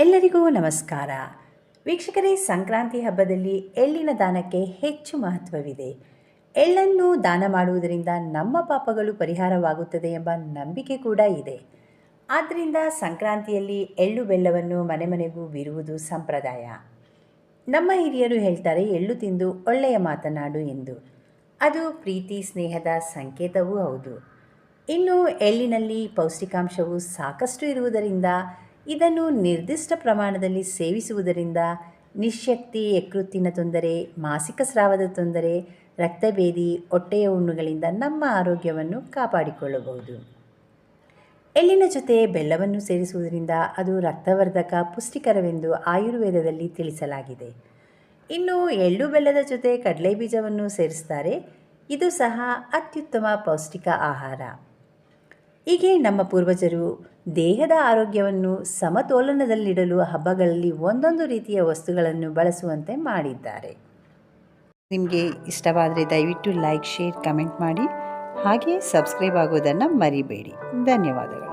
ಎಲ್ಲರಿಗೂ ನಮಸ್ಕಾರ. ವೀಕ್ಷಕರೇ, ಸಂಕ್ರಾಂತಿ ಹಬ್ಬದಲ್ಲಿ ಎಳ್ಳಿನ ದಾನಕ್ಕೆ ಹೆಚ್ಚು ಮಹತ್ವವಿದೆ. ಎಳ್ಳನ್ನು ದಾನ ಮಾಡುವುದರಿಂದ ನಮ್ಮ ಪಾಪಗಳು ಪರಿಹಾರವಾಗುತ್ತದೆ ಎಂಬ ನಂಬಿಕೆ ಕೂಡ ಇದೆ. ಆದ್ದರಿಂದ ಸಂಕ್ರಾಂತಿಯಲ್ಲಿ ಎಳ್ಳು ಬೆಲ್ಲವನ್ನು ಮನೆ ಮನೆಗೂ ಬೀರುವುದು ಸಂಪ್ರದಾಯ. ನಮ್ಮ ಹಿರಿಯರು ಹೇಳ್ತಾರೆ, ಎಳ್ಳು ತಿಂದು ಒಳ್ಳೆಯ ಮಾತನಾಡು ಎಂದು. ಅದು ಪ್ರೀತಿ, ಸ್ನೇಹದ ಸಂಕೇತವೂ ಹೌದು. ಇನ್ನು ಎಳ್ಳಿನಲ್ಲಿ ಪೌಷ್ಟಿಕಾಂಶವು ಸಾಕಷ್ಟು ಇರುವುದರಿಂದ ಇದನ್ನು ನಿರ್ದಿಷ್ಟ ಪ್ರಮಾಣದಲ್ಲಿ ಸೇವಿಸುವುದರಿಂದ ನಿಶಕ್ತಿ ಯಕೃತ್ತಿನ ತೊಂದರೆ, ಮಾಸಿಕ ಸ್ರಾವದ ತೊಂದರೆ, ರಕ್ತಭೇದಿ, ಹೊಟ್ಟೆಯ ಹುಣ್ಣುಗಳಿಂದ ನಮ್ಮ ಆರೋಗ್ಯವನ್ನು ಕಾಪಾಡಿಕೊಳ್ಳಬಹುದು. ಎಳ್ಳಿನ ಜೊತೆ ಬೆಲ್ಲವನ್ನು ಸೇರಿಸುವುದರಿಂದ ಅದು ರಕ್ತವರ್ಧಕ, ಪುಷ್ಟಿಕರವೆಂದು ಆಯುರ್ವೇದದಲ್ಲಿ ತಿಳಿಸಲಾಗಿದೆ. ಇನ್ನು ಎಳ್ಳು ಬೆಲ್ಲದ ಜೊತೆ ಕಡಲೆ ಬೀಜವನ್ನು ಸೇರಿಸ್ತಾರೆ. ಇದು ಸಹ ಅತ್ಯುತ್ತಮ ಪೌಷ್ಟಿಕ ಆಹಾರ. ಹೀಗೆ ನಮ್ಮ ಪೂರ್ವಜರು ದೇಹದ ಆರೋಗ್ಯವನ್ನು ಸಮತೋಲನದಲ್ಲಿಡಲು ಹಬ್ಬಗಳಲ್ಲಿ ಒಂದೊಂದು ರೀತಿಯ ವಸ್ತುಗಳನ್ನು ಬಳಸುವಂತೆ ಮಾಡಿದ್ದಾರೆ. ನಿಮಗೆ ಇಷ್ಟವಾದರೆ ದಯವಿಟ್ಟು ಲೈಕ್ ಶೇರ್ ಕಮೆಂಟ್ ಮಾಡಿ. ಹಾಗೆ ಸಬ್ಸ್ಕ್ರೈಬ್ ಆಗೋದನ್ನು ಮರಿಬೇಡಿ. ಧನ್ಯವಾದಗಳು.